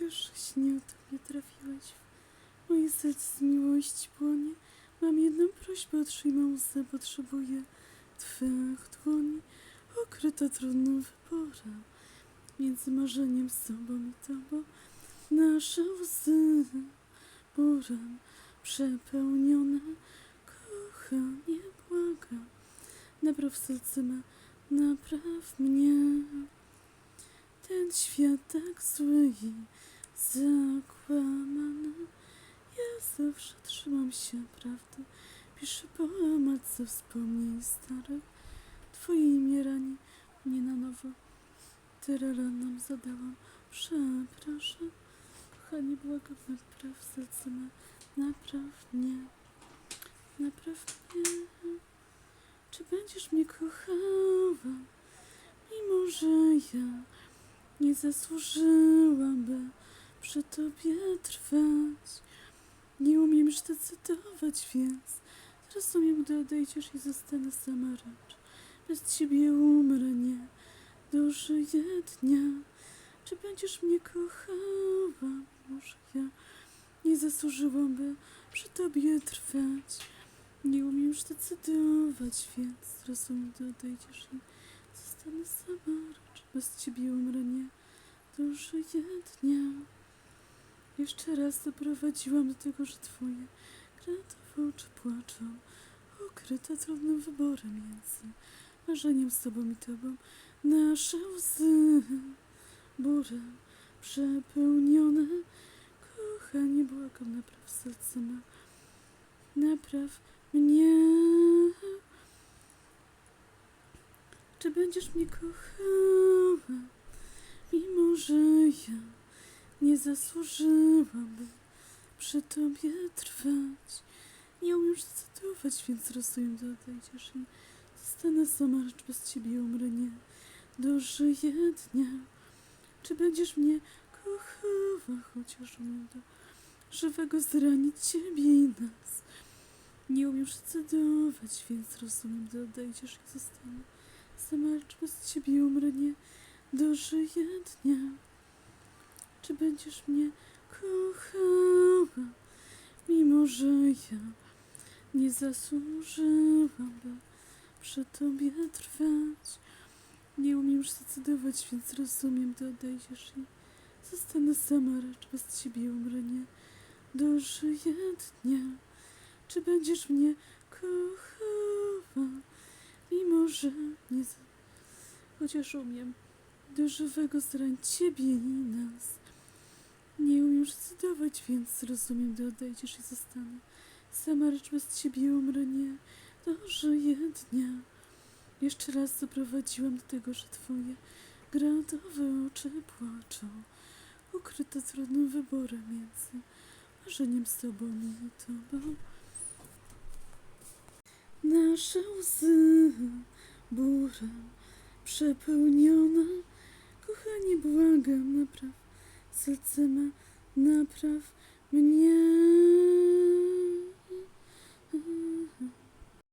Wiesz, że śnie o tobie trafiłeś. Moje serce z miłości płonie. Mam jedną prośbę, otrzymaj łzę, potrzebuję Twych dłoni, okryta trudnym wyborem. Między marzeniem sobą i tobą, nasze łzy burem przepełnione. Kochanie, błagam, napraw serce napraw mnie. Świat tak zły i zakłamany. Ja zawsze trzymam się prawdy. Piszę poemat ze wspomnień starych. Twoje imię rani mnie na nowo. Tyle nam zadałam. Przepraszam. Kochanie, błagam, napraw serce me. Napraw mnie. Napraw mnie. Czy będziesz mnie kochała? Mimo, że ja nie zasłużyłam, by przy tobie trwać. Nie umiem już decydować, więc zrozumiem, gdy odejdziesz i zostanę sama racz. Bez ciebie umrę, nie dożyję dnia. Czy będziesz mnie kochała? Może ja nie zasłużyłam, by przy tobie trwać. Nie umiem już decydować, więc zrozumiem, gdy odejdziesz i zostanę sama racz. Bez ciebie umrę, nie dożyję dnia. Jeszcze raz doprowadziłam do tego, że twoje kreatowe oczy płaczą, ukryte trudnym wyborem między marzeniem z tobą i tobą. Nasze łzy burem przepełnione. Kochanie, błagam, napraw serce me. Napraw mnie. Czy będziesz mnie mimo że ja nie zasłużyłam, by przy tobie trwać. Nie umiem już zdecydować, więc rozumiem, gdy odejdziesz i zostanę sama, lecz bez ciebie umrę, nie dożyję dnia. Czy będziesz mnie kochała, chociaż umiem do żywego zranić ciebie i nas. Nie umiem już zdecydować, więc rozumiem, gdy odejdziesz i zostanę sama, lecz bez ciebie umrę, nie dożyję dnia. Czy będziesz mnie kochała, mimo że ja nie zasłużyłam, by przy tobie trwać? Nie umiem już zdecydować, więc rozumiem, gdy odejdziesz i zostanę sama, lecz bez ciebie umrę, nie dożyję dnia. Czy będziesz mnie kochała, mimo że nie. Chociaż umiem do żywego zrań ciebie i nas. Nie umiem już zdecydować, więc rozumiem, gdy odejdziesz i zostanę. Sama lecz bez ciebie umrę, nie dożyję dnia. Jeszcze raz doprowadziłam do tego, że twoje gradowe oczy płaczą, ukryte trudnym wyborem między marzeniem z tobą i tobą. Nasze łzy burem przepełnione, kochanie, błagam, napraw serce me, napraw mnie.